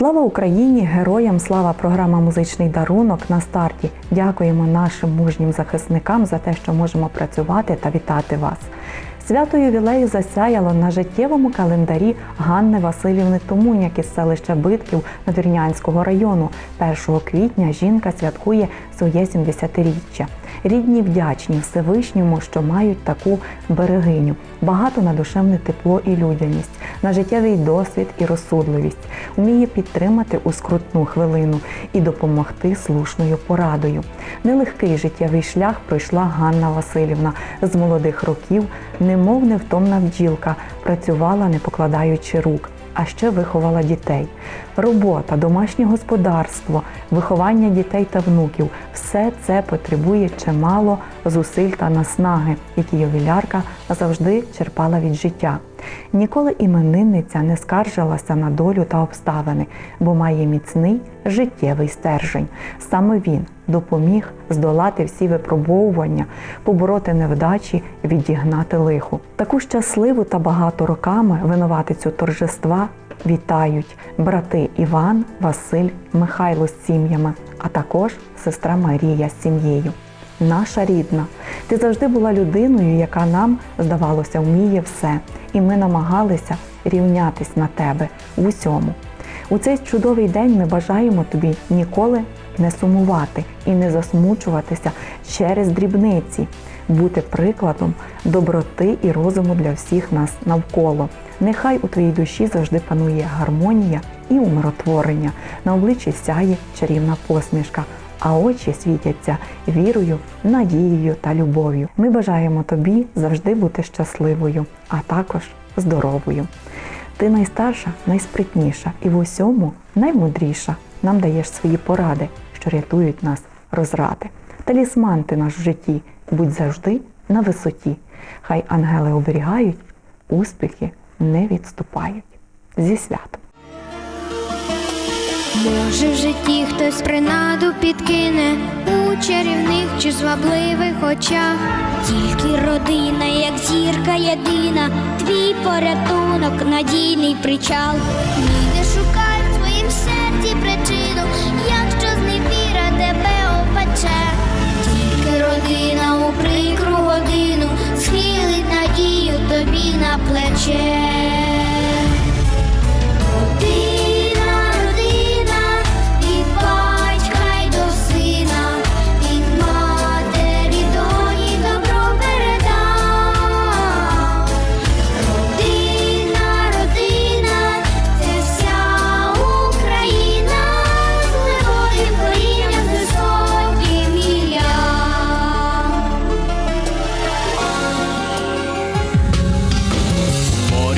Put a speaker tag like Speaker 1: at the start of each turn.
Speaker 1: Слава Україні! Героям слава! Програма Музичний дарунок на старті. Дякуємо нашим мужнім захисникам за те, що можемо працювати та вітати вас. Свято ювілею засяяло на життєвому календарі Ганни Васильівни Томуняк із селища Битків Надвірнянського району. 1 квітня жінка святкує своє 70-річчя. Рідні вдячні Всевишньому, що мають таку берегиню, багато на душевне тепло і людяність, на життєвий досвід і розсудливість, вміє підтримати у скрутну хвилину і допомогти слушною порадою. Нелегкий життєвий шлях пройшла Ганна Васильівна з молодих років, немов невтомна бджілка, працювала не покладаючи рук. А ще виховала дітей. Робота, домашнє господарство, виховання дітей та внуків все це потребує чимало зусиль та наснаги, які ювілярка завжди черпала від життя. Ніколи іменинниця не скаржилася на долю та обставини, бо має міцний життєвий стержень. Саме він допоміг здолати всі випробовування, побороти невдачі, відігнати лиху. Таку щасливу та багато роками винуватицю торжества вітають брати Іван, Василь, Михайло з сім'ями, а також сестра Марія з сім'єю. Наша рідна, ти завжди була людиною, яка нам, здавалося, вміє все, і ми намагалися рівнятись на тебе в усьому. У цей чудовий день ми бажаємо тобі ніколи не сумувати і не засмучуватися через дрібниці, бути прикладом доброти і розуму для всіх нас навколо. Нехай у твоїй душі завжди панує гармонія і умиротворення, на обличчі сяє чарівна посмішка, а очі світяться вірою, надією та любов'ю. Ми бажаємо тобі завжди бути щасливою, а також здоровою. Ти найстарша, найспритніша і в усьому наймудріша. Нам даєш свої поради, що рятують нас розради. Талісман ти наш в житті, будь завжди на висоті. Хай ангели оберігають, успіхи не відступають. Зі святом!
Speaker 2: Може в житті хтось принаду підкине у чарівних чи звабливих очах. Тільки родина, як зірка єдина, твій порятунок, надійний причал. Ніде шукай в своїм серці причину, якщо зневіра тебе опече. Тільки родина у прикру годину схилить надію тобі на плече.